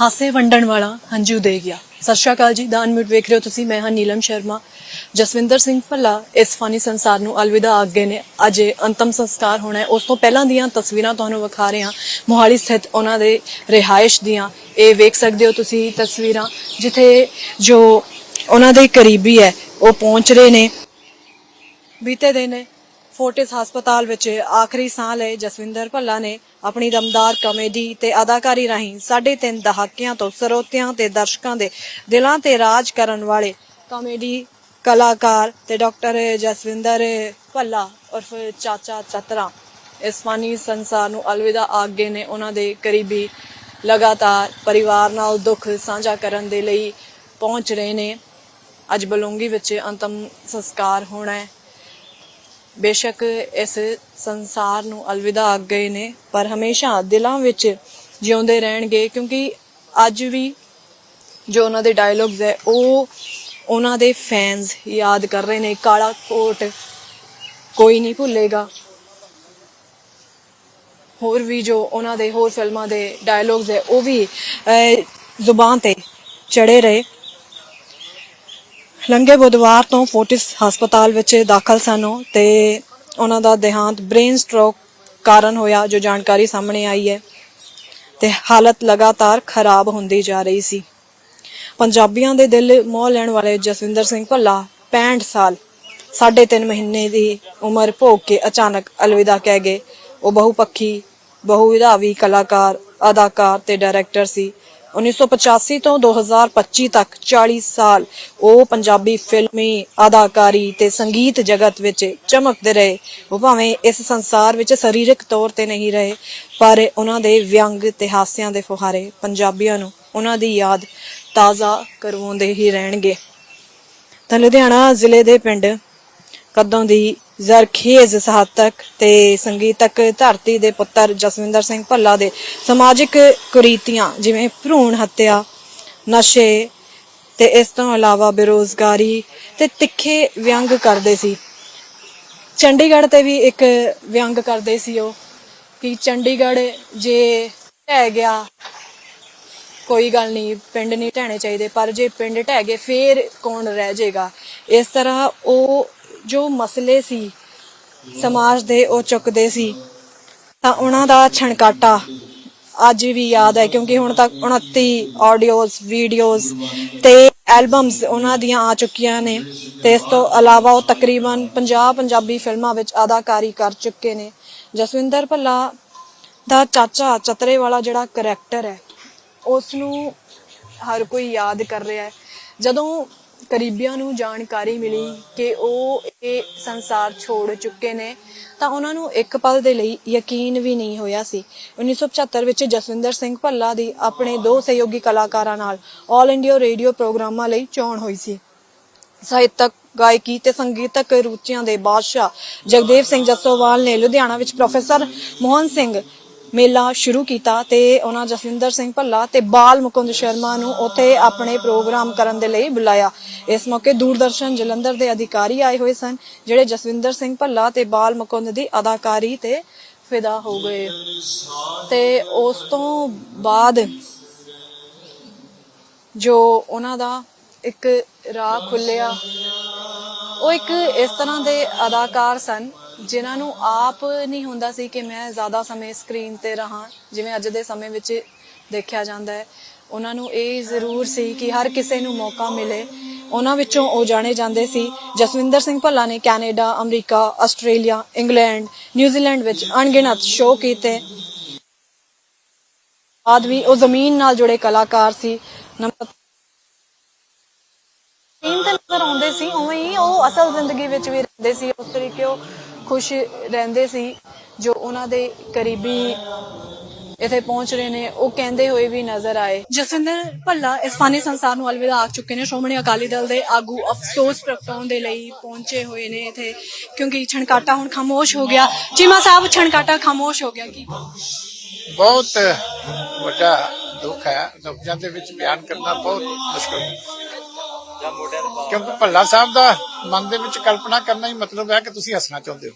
ਹਾਸੇ ਵੰਡਣ ਵਾਲਾ ਹੰਝੂ ਦੇ ਗਿਆ। ਸਤਿ ਸ਼੍ਰੀ ਅਕਾਲ ਜੀ ਦਾਨ ਮਿੰਟ ਵੇਖ ਰਹੇ ਹੋ ਤੁਸੀਂ, ਮੈਂ ਹਾਂ ਨੀਲਮ ਸ਼ਰਮਾ। ਜਸਵਿੰਦਰ ਸਿੰਘ ਭੱਲਾ ਇਸ ਫਾਨੀ ਸੰਸਾਰ ਨੂੰ ਅਲਵਿਦਾ ਆਗੇ ਨੇ। ਅੱਜ ਅੰਤਮ ਸੰਸਕਾਰ ਹੋਣਾ ਹੈ। ਉਸ ਤੋਂ ਪਹਿਲਾਂ ਦੀਆਂ ਤਸਵੀਰਾਂ ਤੁਹਾਨੂੰ ਵਿਖਾ ਰਹੇ ਹਾਂ। ਮੋਹਾਲੀ ਸਥਿਤ ਉਹਨਾਂ ਦੇ ਰਿਹਾਇਸ਼ ਦੀਆਂ। ਇਹ ਵੇਖ ਸਕਦੇ ਹੋ ਤੁਸੀਂ ਤਸਵੀਰਾਂ, ਜਿੱਥੇ ਜੋ ਉਹਨਾਂ ਦੇ ਕਰੀਬੀ ਹੈ, ਉਹ ਪਹੁੰਚ ਰਹੇ ਨੇ। ਬੀਤੇ ਦਿਨ ਫੋਰਟਿਸ ਹਸਪਤਾਲ ਵਿੱਚ ਆਖਰੀ ਸਾਹ ਲਏ ਜਸਵਿੰਦਰ ਭੱਲਾ ਨੇ ਆਪਣੀ ਦਮਦਾਰ ਕਾਮੇਡੀ ਤੇ ਅਦਾਕਾਰੀ ਰਾਹੀਂ ਸਾਢੇ ਤਿੰਨ ਦਹਾਕਿਆਂ ਤੋਂ ਸਰੋਤਿਆਂ ਤੇ ਦਰਸ਼ਕਾਂ ਦੇ ਦਿਲਾਂ ਤੇ ਰਾਜ ਕਰਨ ਵਾਲੇ ਕਾਮੇਡੀ ਕਲਾਕਾਰ ਤੇ ਡਾਕਟਰ ਜਸਵਿੰਦਰ ਭੱਲਾ ਉਰਫ ਚਾਚਾ ਚਤਰਾ ਇਸ ਫਾਨੀ ਸੰਸਾਰ ਨੂੰ ਅਲਵਿਦਾ ਆਗੇ ਨੇ ਉਹਨਾਂ ਦੇ ਕਰੀਬੀ ਲਗਾਤਾਰ ਪਰਿਵਾਰ ਨਾਲ ਦੁੱਖ ਸਾਂਝਾ ਕਰਨ ਦੇ ਲਈ ਪਹੁੰਚ ਰਹੇ ਨੇ। ਅੱਜ ਬਲੂੰਗੀ ਵਿੱਚ ਅੰਤਮ ਸੰਸਕਾਰ ਹੋਣਾ ਹੈ। ਬੇਸ਼ੱਕ ਇਸ ਸੰਸਾਰ ਨੂੰ ਅਲਵਿਦਾ ਆ ਗਏ ਨੇ, ਪਰ ਹਮੇਸ਼ਾ ਦਿਲਾਂ ਵਿੱਚ ਜਿਉਂਦੇ ਰਹਿਣਗੇ, ਕਿਉਂਕਿ ਅੱਜ ਵੀ ਜੋ ਉਹਨਾਂ ਦੇ ਡਾਇਲੌਗਸ ਹੈ, ਉਹ ਉਹਨਾਂ ਦੇ ਫੈਨਸ ਯਾਦ ਕਰ ਰਹੇ ਨੇ, ਕਾਲਾ ਕੋਟ ਕੋਈ ਨਹੀਂ ਭੁੱਲੇਗਾ। ਹੋਰ ਵੀ ਜੋ ਉਹਨਾਂ ਦੇ ਹੋਰ ਫਿਲਮਾਂ ਦੇ ਡਾਇਲੌਗਸ ਹੈ, ਉਹ ਵੀ ਜ਼ੁਬਾਨ ਤੇ ਚੜੇ ਰਹੇ। ਲੰਘੇ ਬੁੱਧਵਾਰ ਤੋਂ ਫੋਰਟਿਸ ਹਸਪਤਾਲ ਵਿੱਚ ਦਾਖਲ ਸਨ ਉਹ ਤੇ ਉਹਨਾਂ ਦਾ ਦੇਹਾਂਤ ਬ੍ਰੇਨ ਸਟ੍ਰੋਕ ਕਾਰਨ ਹੋਇਆ, ਜੋ ਜਾਣਕਾਰੀ ਸਾਹਮਣੇ ਆਈ ਹੈ। ਤੇ ਹਾਲਤ ਲਗਾਤਾਰ ਖਰਾਬ ਹੁੰਦੀ ਜਾ ਰਹੀ ਸੀ। ਪੰਜਾਬੀਆਂ ਦੇ ਦਿਲ ਮੋਹ ਲੈਣ ਵਾਲੇ ਜਸਵਿੰਦਰ ਸਿੰਘ ਭੱਲਾ 65 ਸਾਲ, ਸਾਢੇ ਤਿੰਨ ਮਹੀਨੇ ਦੀ ਉਮਰ ਭੋਗ ਕੇ ਅਚਾਨਕ ਅਲਵਿਦਾ ਕਹਿ ਗਏ। ਉਹ ਬਹੁਪੱਖੀ, ਬਹੁਵਿਧਾਵੀ ਕਲਾਕਾਰ, ਅਦਾਕਾਰ ਤੇ ਡਾਇਰੈਕਟਰ ਸੀ। 1985 ਤੋਂ 2025 ਤੱਕ 40 ਸਾਲ ਉਹ ਪੰਜਾਬੀ ਫਿਲਮੀ ਅਦਾਕਾਰੀ ਤੇ ਸੰਗੀਤ ਜਗਤ ਵਿੱਚ ਚਮਕਦੇ ਰਹੇ। ਉਹ ਭਾਵੇਂ ਇਸ ਸੰਸਾਰ ਵਿੱਚ ਸਰੀਰਕ ਤੌਰ ਤੇ ਨਹੀਂ ਰਹੇ, ਪਰ ਉਹਨਾਂ ਦੇ ਵਿਅੰਗ ਤੇ ਹਾਸਿਆਂ ਦੇ ਫੁਹਾਰੇ ਪੰਜਾਬੀਆਂ ਨੂੰ ਉਹਨਾਂ ਦੀ ਯਾਦ ਤਾਜ਼ਾ ਕਰਵਾਉਂਦੇ ਹੀ ਰਹਿਣਗੇ। ਤਾਂ ਲੁਧਿਆਣਾ ਜ਼ਿਲ੍ਹੇ ਦੇ ਪਿੰਡ ਕਦੋਂ ਦੀ ਜ਼ਰਖੇਜ਼ ਸਾਹਿਤਕ ਤੇ ਸੰਗੀਤਕ ਧਰਤੀ ਦੇ ਪੁੱਤਰ ਜਸਵਿੰਦਰ ਸਿੰਘ ਭੱਲਾ ਦੇ ਸਮਾਜਿਕ ਕੁਰੀਤੀਆਂ, ਜਿਵੇਂ ਭਰੂਣ ਹੱਤਿਆ, ਨਸ਼ੇ ਤੇ ਇਸ ਤੋਂ ਇਲਾਵਾ ਬੇਰੋਜ਼ਗਾਰੀ ਤੇ ਤਿੱਖੇ ਵਿਅੰਗ ਕਰਦੇ ਸੀ। ਚੰਡੀਗੜ੍ਹ ਤੇ ਵੀ ਇੱਕ ਵਿਅੰਗ ਕਰਦੇ ਸੀ ਉਹ, ਕਿ ਚੰਡੀਗੜ੍ਹ ਜੇ ਢਹਿ ਗਿਆ, ਕੋਈ ਗੱਲ ਨਹੀਂ, ਪਿੰਡ ਨਹੀਂ ਢਹਿਣੇ ਚਾਹੀਦੇ, ਪਰ ਜੇ ਪਿੰਡ ਢਹਿ ਗਏ, ਫੇਰ ਕੌਣ ਰਹਿ ਜਾਏਗਾ ਇਸ ਤਰ੍ਹਾਂ ਉਹ ਜੋ ਮਸਲੇ ਸੀ, ਸਮਾਜ ਦੇ ਉਹ ਚੁੱਕਦੇ ਸੀ, ਤਾਂ ਉਹਨਾਂ ਦਾ ਛਣਕਾਟਾ ਅੱਜ ਵੀ ਯਾਦ ਹੈ, ਕਿਉਂਕਿ ਹੁਣ ਤੱਕ 29 ਆਡੀਓਜ਼ ਵੀਡੀਓਜ਼ ਤੇ ਐਲਬਮਸ ਉਹਨਾਂ ਦੀਆਂ ਆ ਚੁੱਕੀਆਂ ਨੇ ਤੇ ਇਸ ਤੋਂ ਇਲਾਵਾ ਉਹ ਤਕਰੀਬਨ 50 ਪੰਜਾਬੀ ਫਿਲਮਾਂ ਵਿੱਚ ਅਦਾਕਾਰੀ ਕਰ ਚੁੱਕੇ ਨੇ। ਜਸਵਿੰਦਰ ਭੱਲਾ ਦਾ ਚਾਚਾ ਚਤਰੇ ਵਾਲਾ ਜਿਹੜਾ ਕਰੈਕਟਰ ਹੈ ਉਸ ਨੂੰ ਹਰ ਕੋਈ ਯਾਦ ਕਰ ਰਿਹਾ ਹੈ। ਜਦੋਂ ਕਰੀਬੀਆਂ ਨੂੰ ਜਾਣਕਾਰੀ ਮਿਲੀ ਕਿ ਉਹ ਇਹ ਸੰਸਾਰ ਛੋੜ ਚੁੱਕੇ ਨੇ, ਤਾਂ ਉਹਨਾਂ ਨੂੰ ਇੱਕ ਪਲ ਦੇ ਲਈ ਯਕੀਨ ਵੀ ਨਹੀਂ ਹੋਇਆ ਸੀ। 1975 ਵਿੱਚ ਜਸਵਿੰਦਰ ਸਿੰਘ ਭੱਲਾ ਦੀ ਆਪਣੇ ਦੋ ਸਹਿਯੋਗੀ ਕਲਾਕਾਰਾਂ ਨਾਲ 올 ਇੰਡੀਆ ਰੇਡੀਓ ਪ੍ਰੋਗਰਾਮਾਂ ਲਈ ਚੋਣ ਹੋਈ ਸੀ। ਸਾਹਿਤਕ, ਗਾਇਕੀ ਤੇ ਸੰਗੀਤਕ ਰੁਚੀਆਂ ਦੇ ਬਾਦਸ਼ਾਹ ਜਗਦੇਵ ਸਿੰਘ ਜੱਸੋਵਾਲ ਨੇ ਲੁਧਿਆਣਾ ਵਿੱਚ ਪ੍ਰੋਫੈਸਰ ਮੋਹਨ ਸਿੰਘ ਮੇਲਾ ਸ਼ੁਰੂ ਕੀਤਾ ਤੇ ਉਹਨਾਂ ਜਸਵਿੰਦਰ ਸਿੰਘ ਭੱਲਾ ਤੇ ਬਾਲ ਮੁਕੁੰਦ ਸ਼ਰਮਾ ਨੂੰ ਉੱਥੇ ਆਪਣੇ ਪ੍ਰੋਗਰਾਮ ਕਰਨ ਦੇ ਲਈ ਬੁਲਾਇਆ। ਇਸ ਮੌਕੇ ਦੂਰਦਰਸ਼ਨ ਜਲੰਧਰ ਦੇ ਅਧਿਕਾਰੀ ਆਏ ਹੋਏ ਸਨ, ਜਿਹੜੇ ਜਸਵਿੰਦਰ ਸਿੰਘ ਭੱਲਾ ਤੇ ਬਾਲ ਮੁਕੁੰਦ ਦੀ ਅਦਾਕਾਰੀ ਤੇ ਫਿਦਾ ਹੋ ਗਏ। ਤੇ ਉਸ ਤੋਂ ਬਾਅਦ ਜੋ ਉਹਨਾਂ ਦਾ ਇੱਕ ਰਾਹ ਖੁੱਲਿਆ ਉਹ ਇੱਕ ਇਸ ਤਰ੍ਹਾਂ ਦੇ ਅਦਾਕਾਰ ਸਨ ਜਿਨ੍ਹਾਂ ਨੂੰ ਆਪ ਨਹੀਂ ਹੁੰਦਾ ਸੀ ਕਿ ਮੈਂ ਜ਼ਿਆਦਾ ਸਮੇਂ ਸਕਰੀਨ ਤੇ ਰਹਾ, ਜਿਵੇਂ ਅੱਜ ਦੇ ਸਮੇਂ ਵਿੱਚ ਦੇਖਿਆ ਜਾਂਦਾ ਹੈ, ਉਹਨਾਂ ਨੂੰ ਇਹ ਜ਼ਰੂਰ ਸੀ ਕਿ ਹਰ ਕਿਸੇ ਨੂੰ ਮੌਕਾ ਮਿਲੇ। ਉਹਨਾਂ ਵਿੱਚੋਂ ਉਹ ਜਾਣੇ ਜਾਂਦੇ ਸੀ। ਜਸਵਿੰਦਰ ਸਿੰਘ ਭੱਲਾ ਨੇ Canada, America, Australia, England, New Zealand ਵਿੱਚ ਅਣਗਿਣਤ ਸ਼ੋਅ ਕੀਤੇ। ਬਾਅਦ ਵੀ ਉਹ ਜ਼ਮੀਨ ਨਾਲ ਜੁੜੇ ਕਲਾਕਾਰ ਸੀ। ਨੰਬਰ ਨਜ਼ਰ ਆਉਂਦੇ ਸੀ, ਉਵੇਂ ਹੀ ਉਹ ਅਸਲ ਜ਼ਿੰਦਗੀ ਵਿੱਚ ਵੀ ਰਹਿੰਦੇ ਸੀ। ਉਸ ਤਰੀਕੇ ਉਹ ਖੁਸ਼ ਰਹਿੰਦੇ ਸੀ, ਜੋ ਉਹਨਾਂ ਦੇ ਕਰੀਬੀ ਇੱਥੇ ਪਹੁੰਚ ਰਹੇ ਨੇ, ਉਹ ਕਹਿੰਦੇ ਹੋਏ ਵੀ ਨਜ਼ਰ ਆਏ। ਜਸਵਿੰਦਰ ਭੱਲਾ ਇਸ ਫਾਨੀ ਸੰਸਾਰ ਨੂੰ ਅਲਵਿਦਾ ਆਖ ਚੁੱਕੇ ਨੇ। ਸ਼੍ਰੋਮਣੀ ਅਕਾਲੀ ਦਲ ਦੇ ਆਗੂ ਅਫਸੋਸ ਪ੍ਰਗਟਾਉਣ ਦੇ ਲਈ ਪਹੁੰਚੇ ਹੋਏ ਨੇ ਇੱਥੇ, ਕਿਉਂਕਿ ਛਣਕਾਟਾ ਹੁਣ ਖਾਮੋਸ਼ ਹੋ ਗਿਆ। ਚੀਮਾ ਸਾਹਿਬ, ਛਣਕਾਟਾ ਖਾਮੋਸ਼ ਹੋ ਗਿਆ, ਕੀ ਬਹੁਤ ਵੱਡਾ ਦੁੱਖ ਹੈ। ਲਫ਼ਜ਼ਾਂ ਦੇ ਵਿੱਚ ਬਿਆਨ ਕਰਨਾ ਬਹੁਤ ਮੁਸ਼ਕਲ। ਹੈ ਕਿਉਂਕਿ ਭੱਲਾ ਸਾਹਿਬ ਦਾ ਮਨ ਦੇ ਵਿੱਚ ਕਲਪਨਾ ਕਰਨਾ ਹੀ ਮਤਲਬ ਹੈ ਕਿ ਤੁਸੀਂ ਹੱਸਣਾ ਚਾਹੁੰਦੇ ਹੋ।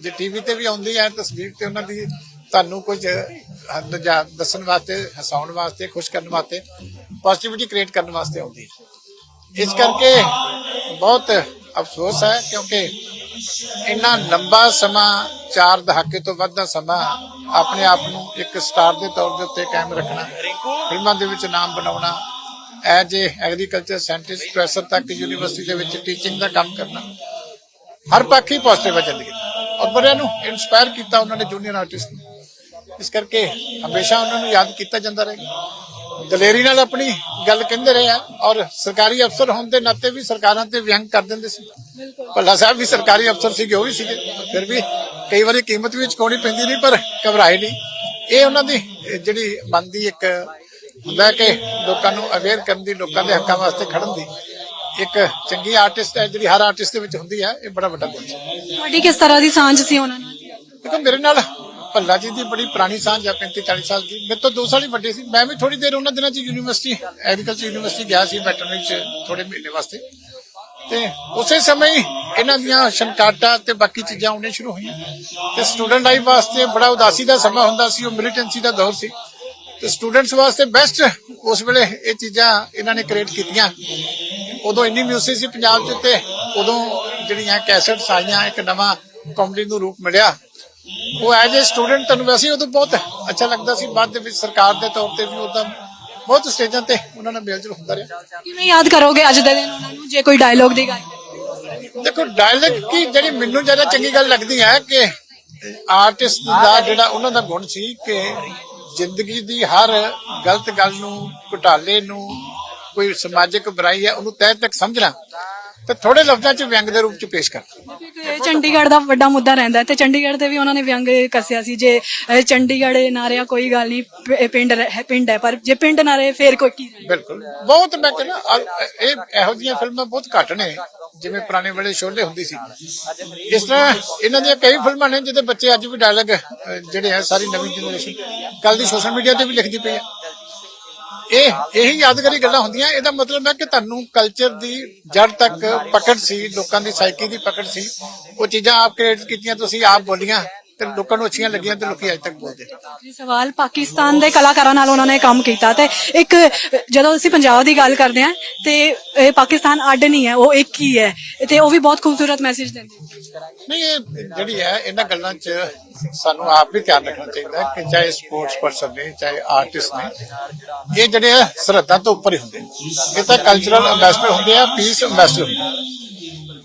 ਜੇ ਟੀਵੀ ਤੇ ਵੀ ਆਉਂਦੀ ਹੈ ਤਸਵੀਰ ਤੇ ਉਹਨਾਂ ਦੀ ਤੁਹਾਨੂੰ ਕੁਝ ਦੱਸਣ ਵਾਸਤੇ ਹਸਾਉਣ ਵਾਸਤੇ ਖੁਸ਼ ਕਰਨ ਵਾਸਤੇ ਪੋਜ਼ਿਟਿਵਿਟੀ ਕ੍ਰੀਏਟ ਕਰਨ ਵਾਸਤੇ ਆਉਂਦੀ ਹੈ। ਇਸ ਕਰਕੇ ਬਹੁਤ ਅਫਸੋਸ ਹੈ ਕਿਉਂਕਿ ਇੰਨਾ ਲੰਬਾ ਸਮਾਂ ਚਾਰ ਦਹਾਕੇ ਤੋਂ ਵੱਧ ਦਾ ਸਮਾਂ ਆਪਣੇ ਆਪ ਨੂੰ ਇੱਕ ਸਟਾਰ ਦੇ ਤੌਰ ਦੇ ਉੱਤੇ ਕਾਇਮ ਰੱਖਣਾ ਫਿਲਮਾਂ ਦੇ ਵਿੱਚ ਨਾਮ ਬਣਾਉਣਾ as a agriculture scientist professor ਤੱਕ ਯੂਨੀਵਰਸਿਟੀ ਦੇ ਵਿੱਚ ਟੀਚਿੰਗ ਦਾ ਕੰਮ ਕਰਨਾ ਹਰ ਪੱਖ ਹੀ ਪੋਜ਼ਿਟਿਵ ਹੈ ਜ਼ਿੰਦਗੀ ਔਰ ਬੜਿਆਂ ਨੂੰ ਇਨਸਪਾਇਰ ਕੀਤਾ ਉਹਨਾਂ ਨੇ ਜੂਨੀਅਰ ਆਰਟਿਸਟ ਨੂੰ ਇਸ ਕਰਕੇ ਹਮੇਸ਼ਾ ਉਹਨਾਂ ਨੂੰ ਯਾਦ ਕੀਤਾ ਜਾਂਦਾ ਰਹੇਗਾ ਦਲੇਰੀ ਨਾਲ ਆਪਣੀ ਗੱਲ ਕਹਿੰਦੇ ਰਹੇ ਆ ਔਰ ਸਰਕਾਰੀ ਅਫਸਰ ਹੋਣ ਦੇ ਨਾਤੇ ਵੀ ਸਰਕਾਰਾਂ ਤੇ ਵਿਅੰਗ ਕਰ ਦਿੰਦੇ ਸੀ ਭੱਲਾ ਸਾਹਿਬ ਵੀ ਸਰਕਾਰੀ ਅਫਸਰ ਸੀਗੇ ਉਹ ਵੀ ਸੀਗੇ ਫਿਰ ਵੀ ਕਈ ਵਾਰੀ ਕੀਮਤ ਵੀ ਚੁਕਾਉਣੀ ਪੈਂਦੀ ਨਹੀਂ ਪਰ ਘਬਰਾਏ ਨਹੀਂ ਇਹ ਉਹਨਾਂ ਦੀ ਜਿਹੜੀ ਬੰਦੀ ਇੱਕ ਹੁੰਦਾ ਕਿ ਲੋਕਾਂ ਨੂੰ ਅਵੇਅਰ ਕਰਨ ਦੀ ਲੋਕਾਂ ਦੇ ਹੱਕਾਂ ਵਾਸਤੇ ਖੜਨ ਦੀ ਇੱਕ ਚੰਗੀ ਆਰਟਿਸਟ ਹੈ ਜਿਹੜੀ ਹਰ ਆਰਟਿਸਟ ਦੇ ਵਿੱਚ ਹੁੰਦੀ ਹੈ ਇਹ ਬੜਾ ਵੱਡਾ ਗੁਣ ਹੈ। ਤੁਹਾਡੀ ਕਿਸ ਤਰ੍ਹਾਂ ਦੀ ਸਾਂਝ ਸੀ ਉਹਨਾਂ ਨਾਲ? ਦੇਖੋ ਮੇਰੇ ਨਾਲ ਭੱਲਾ ਜੀ ਦੀ ਬੜੀ ਪੁਰਾਣੀ ਸਾਂਝ ਹੈ 35 40 ਸਾਲ ਦੀ। ਮੇਰੇ ਤੋਂ 2 ਸਾਲ ਹੀ ਵੱਡੇ ਸੀ। ਮੈਂ ਵੀ ਥੋੜੀ ਦੇਰ ਉਹਨਾਂ ਦਿਨਾਂ 'ਚ ਯੂਨੀਵਰਸਿਟੀ ਐਗਰੀਕਲਚਰ ਯੂਨੀਵਰਸਿਟੀ ਗਿਆ ਸੀ ਵੈਟਰਨਰੀ 'ਚ ਥੋੜੇ ਮਹੀਨੇ ਵਾਸਤੇ। ਤੇ ਉਸੇ ਸਮੇਂ ਹੀ ਇਹਨਾਂ ਦੀਆਂ ਸ਼ੰਕਾਟਾ ਤੇ ਬਾਕੀ ਚੀਜ਼ਾਂ ਆਉਣੀਆਂ ਸ਼ੁਰੂ ਹੋਈਆਂ। ਤੇ ਸਟੂਡੈਂਟ ਲਾਈਫ ਵਾਸਤੇ ਬੜਾ ਉਦਾਸੀ ਦਾ ਸਮਾਂ ਹੁੰਦਾ ਸੀ ਉਹ ਮਿਲੀਟੈਂਸੀ ਦਾ ਦੌਰ ਸੀ। ਤੇ ਸਟੂਡੈਂਟਸ ਵਾਸਤੇ ਬੈਸਟ ਉਸ ਵੇਲੇ ਇਹ ਚੀਜ਼ਾਂ ਇਹਨਾਂ ਨੇ ਕ੍ਰੀਏਟ ਕੀਤੀਆਂ। ਉਦੋਂ ਇੰਨੀ ਮਿਊਜ਼ਿਕ ਸੀ ਪੰਜਾਬ 'ਚ ਤੇ ਉਦੋਂ ਜਿਹੜੀਆਂ ਕੈਸਟਸ ਆਈਆਂ ਇੱਕ ਨਵਾਂ ਕਾਮੇਡੀ ਨੂੰ ਰੂਪ ਮਿਲਿਆ। ਉਹ ਐਜ ਏ ਸਟੂਡੈਂਟ ਤੁਹਾਨੂੰ ਵੈਸੇ ਉਦੋਂ ਬਹੁਤ ਅੱਛਾ ਲੱਗਦਾ ਸੀ। ਬਾਅਦ ਦੇ ਵਿੱਚ ਸਰਕਾਰ ਦੇ ਤੌਰ ਤੇ ਵੀ ਉਹਦਾ ਬਹੁਤ ਸਟੇਜਾਂ ਤੇ ਉਹਨਾਂ ਨਾਲ ਮੇਲ ਜੋਲ ਹੁੰਦਾ ਰਿਹਾ। ਕਿਵੇਂ ਯਾਦ ਕਰੋਗੇ ਅੱਜ ਦੇ ਦਿਨ ਉਹਨਾਂ ਨੂੰ ਜੇ ਕੋਈ ਡਾਇਲੋਗ ਦੀ ਗੱਲ? ਦੇਖੋ ਡਾਇਲੌਗ ਕੀ ਜਿਹੜੀ ਮੈਨੂੰ ਜ਼ਿਆਦਾ ਚੰਗੀ ਗੱਲ ਲੱਗਦੀ ਹੈ ਕਿ ਆਰਟਿਸਟ ਦਾ ਜਿਹੜਾ ਉਹਨਾਂ ਦਾ ਗੁਣ ਸੀ ਕਿ ਜ਼ਿੰਦਗੀ ਦੀ ਹਰ ਗਲਤ ਗੱਲ ਨੂੰ ਘੁਟਾਲੇ ਨੂੰ ਕੋਈ ਸਮਾਜਿਕ ਬੁਰਾਈ ਹੈ ਉਹਨੂੰ ਤਹਿ ਤੱਕ ਸਮਝਣਾ ਤੇ ਥੋੜੇ ਲਫ਼ਜ਼ਾਂ 'ਚ ਵਿਅੰਗ ਦੇ ਰੂਪ 'ਚ ਪੇਸ਼ ਕਰਨਾ ਇਹ ਚੰਡੀਗੜ੍ਹ ਦਾ ਵੱਡਾ ਮੁੱਦਾ ਰਹਿੰਦਾ ਤੇ ਚੰਡੀਗੜ੍ਹ ਤੇ ਵੀ ਉਹਨਾਂ ਨੇ ਵਿਅੰਗ ਕੱਸਿਆ ਸੀ ਜੇ ਚੰਡੀਗੜ੍ਹ ਨਾ ਰਿਹਾ ਕੋਈ ਗੱਲ ਨਹੀਂ ਪਿੰਡ ਪਿੰਡ ਹੈ ਪਰ ਜੇ ਪਿੰਡ ਨਾ ਰਹੇ ਫੇਰ ਕੋਈ ਕੀ ਬਿਲਕੁਲ। ਬਹੁਤ ਮੈਂ ਕਹਿੰਦਾ ਇਹ ਇਹੋ ਜਿਹੀਆਂ ਫਿਲਮਾਂ ਬਹੁਤ ਘੱਟ ਨੇ ਜਿਵੇਂ ਪੁਰਾਣੇ ਵੇਲੇ ਸ਼ੋਲੇ ਹੁੰਦੀ ਸੀ। ਇਸ ਤਰ੍ਹਾਂ ਇਹਨਾਂ ਦੀਆਂ ਕਈ ਫਿਲਮਾਂ ਨੇ ਜਿਹਦੇ ਬੱਚੇ ਅੱਜ ਵੀ ਡਾਇਲੌਗ ਜਿਹੜੇ ਆ ਸਾਰੀ ਨਵੀਂ ਜਨਰੇਸ਼ਨ ਕੱਲ ਦੀ ਸੋਸ਼ਲ ਮੀਡੀਆ ਤੇ ਵੀ ਲਿਖਦੀ ਪਈ ਆ। ਇਹ ਇਹੀ ਯਾਦਗਾਰੀ ਗੱਲਾਂ ਹੁੰਦੀਆਂ। ਇਹਦਾ ਮਤਲਬ ਹੈ ਕਿ ਤੁਹਾਨੂੰ ਕਲਚਰ ਦੀ ਜੜ ਤੱਕ ਪਕੜ ਸੀ ਲੋਕਾਂ ਦੀ ਸਾਈਕੀ ਦੀ ਪਕੜ ਸੀ। ਉਹ ਚੀਜ਼ਾਂ ਆਪ ਕ੍ਰੀਏਟ ਕੀਤੀਆਂ ਤੁਸੀਂ ਆਪ ਬੋਲੀਆਂ। ਤੇ ਲੋਕਾਂ ਨੂੰ ਅੱਛੀਆਂ ਲੱਗੀਆਂ ਤੇ ਲੋਕੀ ਅੱਜ ਤੱਕ ਬੋਲਦੇ ਇਹ ਸਵਾਲ ਪਾਕਿਸਤਾਨ ਦੇ ਕਲਾਕਾਰਾਂ ਨਾਲ ਉਹਨਾਂ ਨੇ ਕੰਮ ਕੀਤਾ ਤੇ ਇੱਕ ਜਦੋਂ ਅਸੀਂ ਪੰਜਾਬ ਦੀ ਗੱਲ ਕਰਦੇ ਹਾਂ ਤੇ ਇਹ ਪਾਕਿਸਤਾਨ ਅੱਡ ਨਹੀਂ ਹੈ ਉਹ ਇੱਕ ਹੀ ਹੈ ਤੇ ਉਹ ਵੀ ਬਹੁਤ ਖੂਬਸੂਰਤ ਮੈਸੇਜ ਦਿੰਦੇ ਨਹੀਂ ਇਹ ਜਿਹੜੀ ਹੈ ਇਹਨਾਂ ਗੱਲਾਂ 'ਚ ਸਾਨੂੰ ਆਪ ਵੀ ਧਿਆਨ ਰੱਖਣਾ ਚਾਹੀਦਾ ਕਿ ਚਾਹੇ ਸਪੋਰਟਸ ਪਰਸਨ ਨੇ ਚਾਹੇ ਆਰਟਿਸਟ ਨੇ ਇਹ ਜਿਹੜੇ ਸਰਹੱਦਾਂ ਤੋਂ ਉੱਪਰ ਹੀ ਹੁੰਦੇ। ਇਹ ਤਾਂ ਕਲਚਰਲ ਅੰਬੈਸਡਰ ਹੁੰਦੇ ਆ ਪੀਸ ਆ।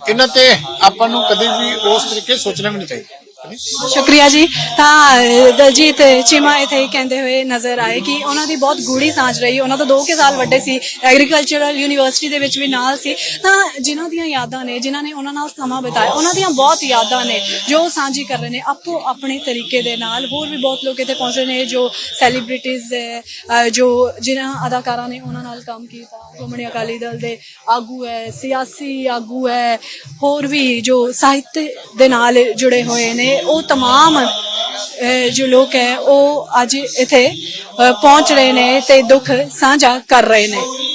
ਇਹਨਾਂ ਤੇ ਆਪਾਂ ਨੂੰ ਕਦੇ ਵੀ ਉਸ ਤਰੀਕੇ ਸੋਚਣਾ ਵੀ ਨਹੀਂ ਚਾਹੀਦਾ ਸ਼ੁਕਰੀਆ ਜੀ। ਤਾਂ ਦਲਜੀਤ ਚੀਮਾ ਇੱਥੇ ਕਹਿੰਦੇ ਹੋਏ ਨਜ਼ਰ ਆਏ ਕਿ ਉਹਨਾਂ ਦੀ ਬਹੁਤ ਗੂੜੀ ਸਾਂਝ ਰਹੀ। ਉਹਨਾਂ ਤੋਂ 2 ਕੇ ਸਾਲ ਵੱਡੇ ਸੀ ਐਗਰੀਕਲਚਰਲ ਯੂਨੀਵਰਸਿਟੀ ਦੇ ਵਿੱਚ ਵੀ ਨਾਲ ਸੀ। ਤਾਂ, ਜਿਨ੍ਹਾਂ ਦੀਆਂ ਯਾਦਾਂ ਨੇ, ਜਿਨ੍ਹਾਂ ਨੇ ਉਹਨਾਂ ਨਾਲ ਸਮਾਂ ਬਿਤਾਇਆ, ਉਹਨਾਂ ਦੀਆਂ ਬਹੁਤ ਯਾਦਾਂ ਨੇ, ਜੋ ਸਾਂਝੀ ਕਰ ਰਹੇ ਨੇ ਆਪੋ ਆਪਣੇ ਤਰੀਕੇ ਦੇ ਨਾਲ। ਹੋਰ ਵੀ ਬਹੁਤ ਲੋਕ ਇੱਥੇ ਪਹੁੰਚ ਰਹੇ ਨੇ, ਜੋ ਸੈਲੀਬ੍ਰਿਟੀਜ਼ ਹੈ ਜੋ ਜਿਨ੍ਹਾਂ ਅਦਾਕਾਰਾਂ ਨੇ ਉਹਨਾਂ ਨਾਲ ਕੰਮ ਕੀਤਾ। ਸ਼੍ਰੋਮਣੀ ਅਕਾਲੀ ਦਲ ਦੇ ਆਗੂ ਹੈ, ਸਿਆਸੀ ਆਗੂ ਹੈ, ਹੋਰ ਵੀ ਜੋ ਸਾਹਿਤ ਦੇ ਨਾਲ ਜੁੜੇ ਹੋਏ ਨੇ। ਉਹ तमाम ਅਹ, ਜੋ ਲੋਕ ਹੈ ਉਹ ਅੱਜ ਇੱਥੇ ਅਹ, ਪਹੁੰਚ ਰਹੇ ਨੇ ਤੇ ਦੁੱਖ ਸਾਂਝਾ ਕਰ ਰਹੇ ਨੇ